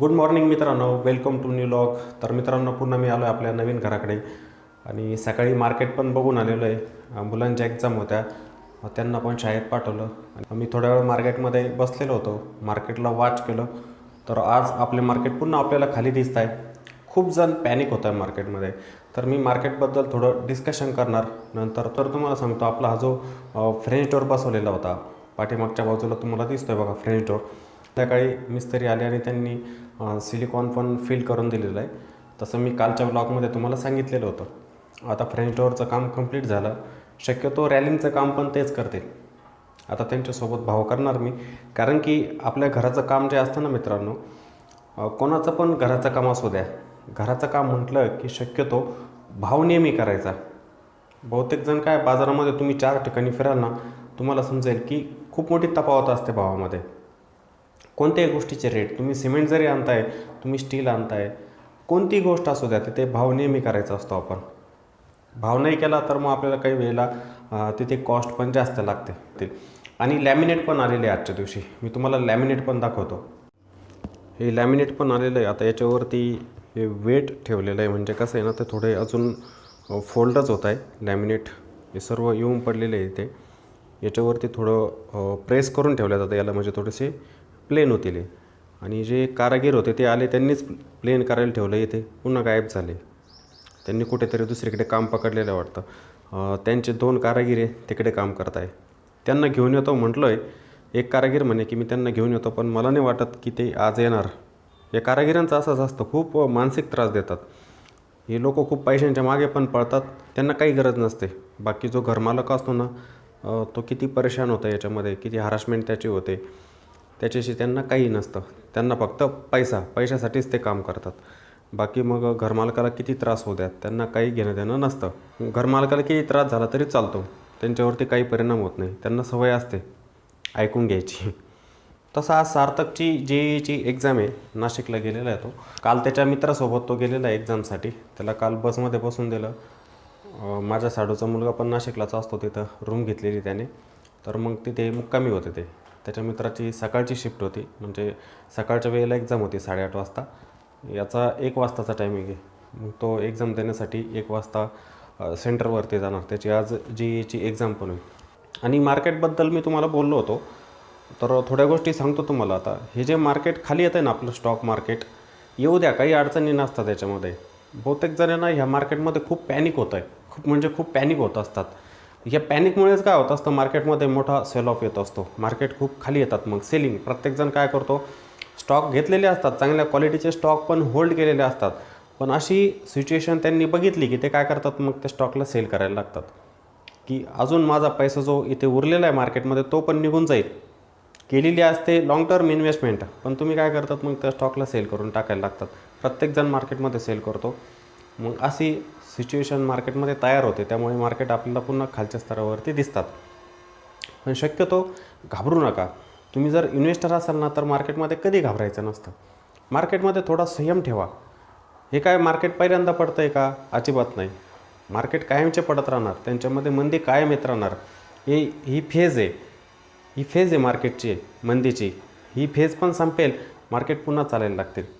Good morning मित्रांनो. Welcome to new log तर मित्रांनो पुन्हा मी आलो आहे आपल्या नवीन घराकडे. आणि सकाळी मार्केट पण बघून आलेलो आहे मुलांच्या एक्झाम होत्या. त्यांना पण शाळेत पाठवलं. आणि मी थोड्या वेळ मार्केटमध्ये बसलेलो होतो. मार्केटला वॉच केलं. तर आज आपले मार्केट पुन्हा आपल्याला खाली दिसत आहे. खूप जण पॅनिक होत आहे मार्केटमध्ये तर मी मार्केटबद्दल थोडं डिस्कशन करणार. नंतर तर तुम्हाला सांगतो आपला हा जो फ्रेंच डोर बसवलेला होता. पाठीमागच्या बाजूला तुम्हाला दिसतोय बघा फ्रेंच डोर संध्याकाळी मिस्त्री आले आणि त्यांनी सिलिकॉन पण फिल करून दिलेलं आहे. तसं मी कालच्या ब्लॉगमध्ये तुम्हाला सांगितलेलं होतं. आता फ्रेंच डोअरचं काम कंप्लीट झालं. शक्यतो रॅलिंगचं काम पण तेच करतील. आता त्यांच्यासोबत भाव करणार मी. कारण की आपल्या घराचं काम जे असतं ना मित्रांनो कोणाचं पण घराचं काम असू द्या. घराचं काम म्हटलं की शक्यतो भाव नेहमी करायचा. बहुतेक जण काय बाजारामध्ये तुम्ही चार ठिकाणी फिराल ना तुम्हाला समजेल की खूप मोठी तफावत असते भावामध्ये. कोणत्याही गोष्टीचे रेट तुम्ही सिमेंट जरी आणताय तुम्ही स्टील आणताय कोणती गोष्ट असू द्या तिथे भाव नेहमी करायचा असतो आपण. भाव नाही केला तर मग आपल्याला काही वेळेला तिथे कॉस्ट पण जास्त लागते ते. आणि लॅमिनेट पण आलेले आहे आजच्या दिवशी. मी तुम्हाला लॅमिनेट पण दाखवतो. हे लॅमिनेट पण आलेलं आहे. आता याच्यावरती हे वेट ठेवलेलं आहे. म्हणजे कसं आहे ना ते थोडे अजून फोल्डच होत आहे. लॅमिनेट हे सर्व येऊन पडलेले आहे इथे. याच्यावरती थोडं प्रेस करून ठेवलं जातं याला म्हणजे थोडेसे प्लेन होतील ले आणि जे कारागीर होते ते आले त्यांनीच प्लेन करायला ठेवलं. इथे पुन्हा गायब झाले. त्यांनी कुठेतरी दुसरीकडे काम पकडलेलं आहे वाटतं. त्यांचे दोन कारागीर आहे तिकडे काम करत आहे त्यांना घेऊन येतो म्हटलं आहे एक कारागीर म्हणे की मी त्यांना घेऊन येतो पण मला नाही वाटत की ते आज येणार. या कारागिरांचा असंच असतं. खूप मानसिक त्रास देतात. हे लोक खूप पैशांच्या मागे पण पळतात. त्यांना काही गरज नसते. बाकी जो घरमालक असतो ना तो किती परेशान होता याच्यामध्ये किती हरासमेंट त्याची होते. त्याच्याशी त्यांना काही नसतं. त्यांना फक्त पैसा पैशासाठीच ते काम करतात. बाकी मग घरमालकाला किती त्रास होऊ द्यात? त्यांना काही घेणं देणं नसतं. घरमालकाला किती त्रास झाला तरी चालतो. त्यांच्यावरती काही परिणाम होत नाही. त्यांना सवय असते ऐकून घ्यायची. तसा आज सार्थकची जे ईची एक्झाम आहे नाशिकला गेलेला आहे तो. काल त्याच्या मित्रासोबत तो गेलेला आहे एक्झामसाठी त्याला काल बसमध्ये बसून दिलं. माझ्या साडूचा मुलगा पण नाशिकलाच असतो तिथं. रूम घेतलेली त्याने. तर मग तिथे मुक्कामी होते ते. त्याच्या मित्राची सकाळची शिफ्ट होती. म्हणजे सकाळच्या वेळेला एक्झाम होती साडेआठ वाजता. याचा एक वाजताचा टायमिंग आहे. मग तो एक्झाम देण्यासाठी एक वाजता सेंटरवरती जाणार. त्याची आज जी ची एक्झाम पण होईल आणि मार्केटबद्दल मी तुम्हाला बोललो होतो. तर थोड्या गोष्टी सांगतो तुम्हाला आता. हे जे मार्केट खाली येतं आहे ना आपलं स्टॉक मार्केट येऊ द्या काही अडचणी नसतात त्याच्यामध्ये. बहुतेक जणांना ह्या मार्केटमध्ये खूप पॅनिक होत आहे खूप म्हणजे खूप पॅनिक होत असतात. या पॅनिकमुळेच काय होत असतं? मार्केटमध्ये मोठा सेल ऑफ येत असतो. मार्केट खूप खाली येतात मग. सेलिंग प्रत्येकजण काय करतो? स्टॉक घेतलेले असतात. चांगल्या क्वालिटीचे स्टॉक पण होल्ड केलेले असतात. पण अशी सिच्युएशन त्यांनी बघितली की ते काय करतात? मग त्या स्टॉकला सेल करायला लागतात. की अजून माझा पैसा जो इथे उरलेला आहे मार्केटमध्ये तो पण निघून जाईल. केलेली असते लॉंग टर्म इन्व्हेस्टमेंट पण तुम्ही काय करतात? मग त्या स्टॉकला सेल करून टाकायला लागतात. प्रत्येकजण मार्केटमध्ये सेल करतो. मग अशी सिच्युएशन मार्केटमध्ये तयार होते त्यामुळे मार्केट आपल्याला पुन्हा खालच्या स्तरावरती दिसतात. पण शक्यतो घाबरू नका. तुम्ही जर इन्व्हेस्टर असाल ना तर मार्केटमध्ये कधी घाबरायचं नसतं. मार्केटमध्ये थोडा संयम ठेवा. हे काय मार्केट पहिल्यांदा पडतं आहे का? अजिबात नाही. मार्केट कायमचे पडत राहणार. त्यांच्यामध्ये मंदी कायम येत राहणार. हे ही फेज आहे. ही फेज आहे मार्केटची मंदीची. ही फेज पण संपेल मार्केट पुन्हा चालायला लागतील.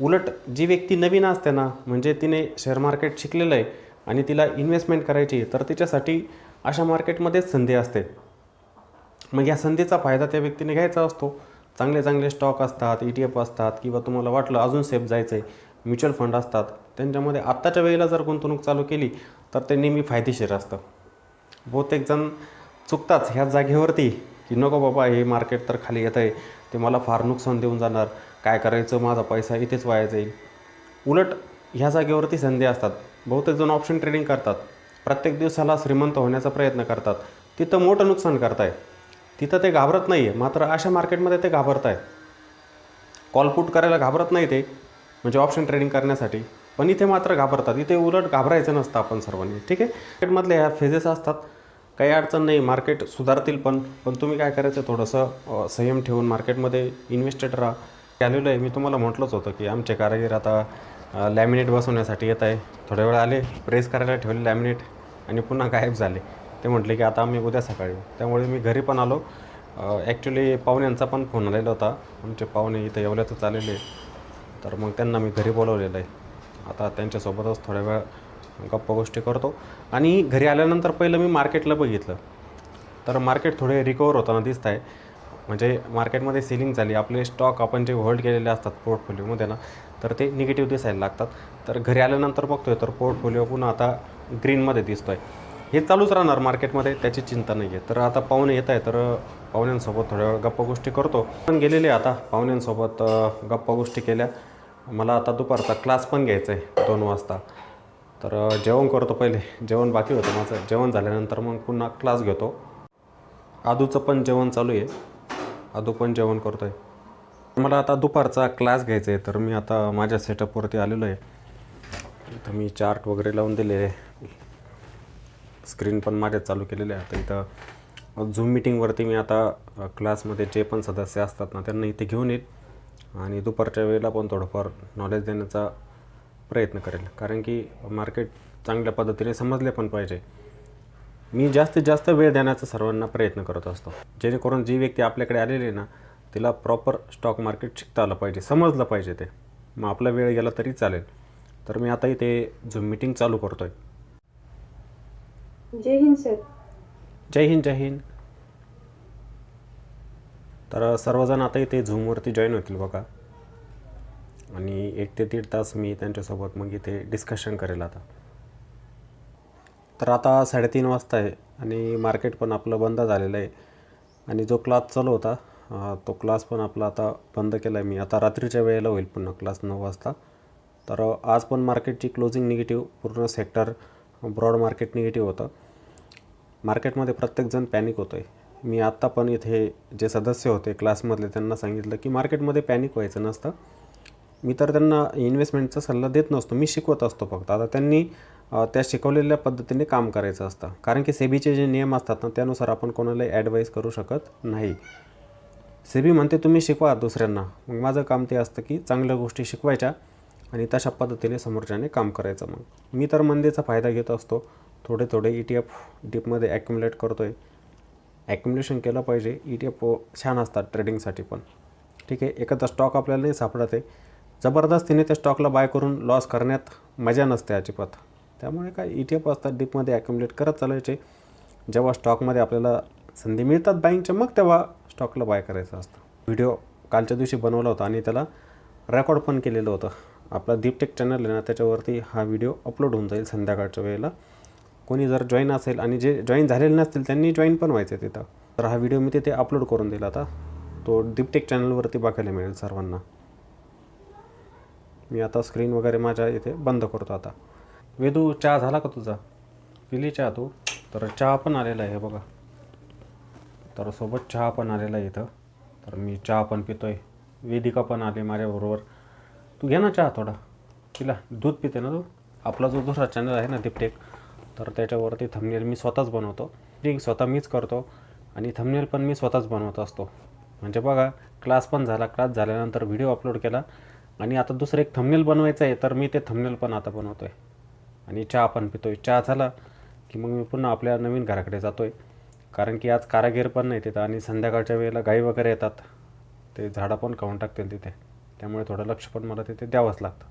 उलट जी व्यक्ती नवीन असते ना म्हणजे तिने शेअर मार्केट शिकलेलं आहे आणि तिला इन्व्हेस्टमेंट करायची आहे, तर तिच्यासाठी अशा मार्केटमध्येच संधी असते. मग या संधीचा फायदा त्या व्यक्तीने घ्यायचा असतो. चांगले चांगले स्टॉक असतात ई टी एफ असतात किंवा तुम्हाला वाटलं अजून सेफ जायचं आहे म्युच्युअल फंड असतात त्यांच्यामध्ये आत्ताच्या वेळेला जर गुंतवणूक चालू केली तर ते नेहमी फायदेशीर असतं. बहुतेक जण चुकताच ह्या जागेवरती की नको बाबा हे मार्केट तर खाली येत आहे ते मला फार नुकसान देऊन जाणार. काय करायचं माझा पैसा इथेच वाया जाईल. उलट ह्या जागेवरती संधी असतात. बहुतेक जण ऑप्शन ट्रेडिंग करतात. प्रत्येक दिवसाला श्रीमंत होण्याचा प्रयत्न करतात. तिथं मोठं नुकसान करताय. तिथं ते घाबरत नाही आहे मात्र अशा मार्केटमध्ये ते घाबरत आहे कॉलपुट करायला घाबरत नाही ते म्हणजे ऑप्शन ट्रेडिंग करण्यासाठी. पण इथे मात्र घाबरतात. इथे उलट घाबरायचं नसतं आपण सर्वांनी. ठीक आहे? मार्केटमधले ह्या फेजेस असतात. काही अडचण नाही मार्केट सुधारतील पण. पण तुम्ही काय करायचं थोडंसं संयम ठेवून मार्केटमध्ये इन्व्हेस्टेड राहा. आलेलो आहे. मी तुम्हाला म्हटलंच होतं की आमचे कारागीर आता लॅमिनेट बसवण्यासाठी येत आहे. थोड्या वेळ आले प्रेस करायला ठेवले लॅमिनेट आणि पुन्हा गायब झाले. ते म्हटले की आता आम्ही उद्या सकाळी. त्यामुळे मी घरी पण आलो. ॲक्च्युली पाहुण्यांचा पण फोन आलेला होता. आमचे पाहुणे इथं एवढ्यातच आलेले तर मग त्यांना मी घरी बोलवलेलं आहे. आता त्यांच्यासोबतच थोड्या वेळ गप्पा गोष्टी करतो. आणि घरी आल्यानंतर पहिलं मी मार्केटला बघितलं. तर मार्केट थोडे रिकवर होताना दिसत आहे म्हणजे मार्केटमध्ये सेलिंग झाली आपले स्टॉक आपण जे होल्ड केलेले असतात पोर्टफोलिओमध्ये ना तर ते निगेटिव्ह दिसायला लागतात. तर घरी आल्यानंतर बघतोय तर पोर्टफोलिओ पुन्हा आता ग्रीनमध्ये दिसतोय. हे चालूच राहणार मार्केटमध्ये त्याची चिंता नाही आहे तर आता पाहुणे येत आहे तर पाहुण्यांसोबत थोड्या वेळ गप्पा गोष्टी करतो. पण गेलेले आता पाहुण्यांसोबत गप्पा गोष्टी केल्या. मला आता दुपारचा क्लास पण घ्यायचा आहे दोन वाजता. तर जेवण करतो पहिले. जेवण बाकी होतं माझं. जेवण झाल्यानंतर मग पुन्हा क्लास घेतो. आदूचं पण जेवण चालू आहे. आदू पण जेवण करतो आहे मला आता दुपारचा क्लास घ्यायचा आहे तर मी आता माझ्या सेटअपवरती आलेलो आहे. इथं मी चार्ट वगैरे लावून दिले. स्क्रीन पण माझ्याच चालू केलेले आहे. आता इथं झूम मिटिंगवरती मी आता क्लासमध्ये जे पण सदस्य असतात ना त्यांना इथे घेऊन येईल. आणि दुपारच्या वेळेला पण थोडंफार नॉलेज देण्याचा प्रयत्न करेल. कारण की मार्केट चांगल्या पद्धतीने समजले पण पाहिजे. मी जास्तीत जास्त वेळ देण्याचा सर्वांना प्रयत्न करत असतो. जेणेकरून जी व्यक्ती आपल्याकडे आलेली आहे ना तिला प्रॉपर स्टॉक मार्केट शिकता आलं पाहिजे समजलं पाहिजे ते. मग आपला वेळ गेला तरी चालेल. तर मी आता इथे झूम मिटिंग चालू करतो आहे जय हिंद सर. जय हिंद जय हिंद. तर सर्वजण आता इथे झूमवरती जॉईन होतील बघा. आणि एक ते दीड तास मी त्यांच्यासोबत मग इथे डिस्कशन करेल आता. तर आता साडेतीन वाजता आहे आणि मार्केट पण आपलं बंद झालेलं आहे. आणि जो क्लास चालू होता तो क्लास पण आपला आता बंद केला आहे मी. आता रात्रीच्या वेळेला होईल पुन्हा क्लास नऊ वाजता. तर आज पण मार्केटची क्लोजिंग निगेटिव्ह पूर्ण सेक्टर ब्रॉड मार्केट निगेटिव्ह होतं. मार्केटमध्ये प्रत्येकजण पॅनिक होतो आहे मी आत्ता पण इथे जे सदस्य होते क्लासमधले त्यांना सांगितलं की मार्केटमध्ये पॅनिक व्हायचं नसतं. मी तर त्यांना इन्व्हेस्टमेंटचा सल्ला देत नसतो. मी शिकवत असतो फक्त. आता त्यांनी त्या शिकवलेल्या पद्धतीने काम करायचं असतं. कारण की सेबीचे जे नियम असतात ना त्यानुसार आपण कोणालाही ॲडवाईस करू शकत नाही. सेबी म्हणते तुम्ही शिकवा दुसऱ्यांना. मग माझं काम ते असतं की चांगल्या गोष्टी शिकवायच्या आणि तशा पद्धतीने समोरच्याने काम करायचं मग. मी तर मंदीचा फायदा घेत असतो. थोडे थोडे ई टी एफ डीपमध्ये ॲक्युमुलेट करतो आहे ॲक्युमुलेशन केलं पाहिजे. ई टी एफ छान असतात ट्रेडिंगसाठी पण. ठीक आहे? एखादा स्टॉक आपल्याला नाही सापडत आहे. जबरदस्तीने त्या स्टॉकला बाय करून लॉस करण्यात मजा नसते अजिबात. त्यामुळे काय ई टी एफ असतात डीपमध्ये ॲक्युमुलेट करत चालायचे. जेव्हा स्टॉकमध्ये आपल्याला संधी मिळतात बँकच्या मग तेव्हा स्टॉकला बाय करायचं असतं. व्हिडिओ कालच्या दिवशी बनवला होता आणि त्याला रेकॉर्ड पण केलेलं होतं. आपला दीपटेक चॅनल आहे ना त्याच्यावरती हा व्हिडिओ अपलोड होऊन जाईल संध्याकाळच्या वेळेला. कोणी जर जॉईन असेल आणि जे जॉईन झालेले नसतील त्यांनी जॉईन पण व्हायचं आहे तिथं. तर हा व्हिडिओ मी तिथे अपलोड करून दिला आता तो दीपटेक चॅनलवरती बघायला मिळेल सर्वांना. मी आता स्क्रीन वगैरे माझ्या इथे बंद करतो आता. वेदू चहा झाला का तुझा? पिली चहा तू? तर चहा पण आलेला आहे बघा. तर सोबत चहा पण आलेला आहे इथं. तर मी चहा पण पितो आहे वेदिका पण आली माझ्याबरोबर तू घे ना चहा थोडा. तिला दूध पिते ना तू? आपला जो दुसरा चॅनल आहे ना दीपटेक तर त्याच्यावरती थंबनेल मी स्वतःच बनवतो. ड्रिंक स्वतः मीच करतो आणि थंबनेल पण मी स्वतःच बनवत असतो. म्हणजे बघा क्लास पण झाला. क्लास झाल्यानंतर व्हिडिओ अपलोड केला. आणि आता दुसरं एक थंबनेल बनवायचं आहे तर मी ते थंबनेल पण आता बनवतो आहे आणि चहा पण पितोय. चहा झाला की मग मी पुन्हा आपल्या नवीन घराकडे जातो आहे कारण की आज कारागीर पण नाही तिथं आणि संध्याकाळच्या वेळेला गाई वगैरे येतात. ते झाडं पण खाऊन टाकतील तिथे. त्यामुळे थोडं लक्ष पण मला तिथे द्यावंच लागतं.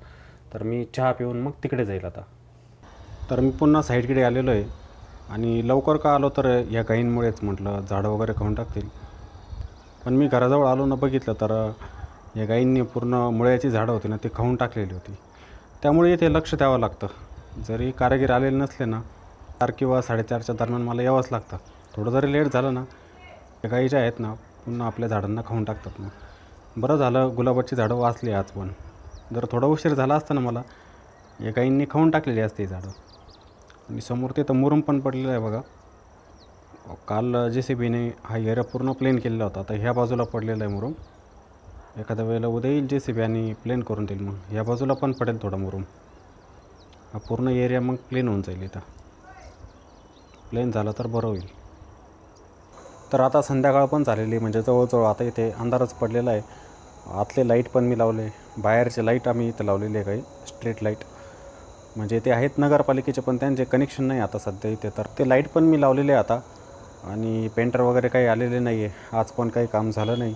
तर मी चहा पिऊन मग तिकडे जाईल आता. तर मी पुन्हा साईडकडे आलेलो आहे. आणि लवकर का आलो तर या गाईंमुळेच म्हटलं झाडं वगैरे खाऊन टाकतील. पण मी घराजवळ आलो ना बघितलं तर या गाईंनी पूर्ण मुळ्याची झाडं होती ना ती खाऊन टाकलेली होती. त्यामुळे इथे लक्ष द्यावं लागतं. जरी कारागीर आलेले नसले ना चार किंवा साडेचारच्या दरम्यान मला यावंच लागतं. थोडं जरी लेट झालं ना त्या गाई ज्या आहेत ना पुन्हा आपल्या झाडांना खाऊन टाकतात मग. बरं झालं गुलाबाची झाडं वाचली आज पण. जर थोडा उशीर झाला असता ना मला या गाईंनी खाऊन टाकलेली असते झाडं. आणि समोर तर मुरुम पण पडलेलं आहे बघा. काल जे सी बीने हा एरिया पूर्ण प्लेन केलेला होता. आता ह्या बाजूला पडलेला आहे मुरुम. एखाद्या वेळेला उद्या येईल जे सी बी आणि प्लेन करून देईल मग. ह्या बाजूला पण पडेल थोडा मुरुम. हा पूर्ण एरिया मग प्लेन होऊन जाईल इथं. प्लेन झालं तर बरं होईल. तर आता संध्याकाळ पण झालेली आहे, म्हणजे जवळजवळ आता इथे अंधारच पडलेला आहे. आतले लाइट पण मी लावले बाहेरचे लाइट आम्ही इथं लावलेले आहे काही स्ट्रीट लाइट म्हणजे ते आहेत नगरपालिकेचे पण त्यांचे कनेक्शन नाही आता सध्या इथे. तर ते लाइट पण मी लावलेले आहे आता. आणि पेंटर वगैरे काही आलेले नाही आहे आज पण काही काम झालं नाही.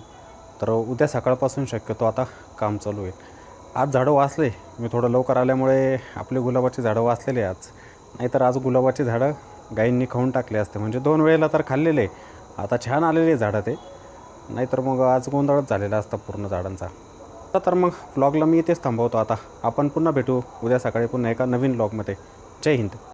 तर उद्या सकाळपासून शक्यतो आता काम चालू आहे आज झाडं वाचले. मी थोडं लवकर आल्यामुळे आपले गुलाबाची झाडं वाचलेले आज. नाहीतर आज गुलाबाची झाडं गायींनी खाऊन टाकले असते. म्हणजे दोन वेळेला तर खाल्लेले. आता छान आलेले झाडं ते. नाहीतर मग आज गोंधळच झालेला असता पूर्ण झाडांचा. तर मग व्लॉगला मी इथेच थांबवतो आता. आपण पुन्हा भेटू. उद्या सकाळी पुन्हा एका नवीन व्लॉगमध्ये जय हिंद.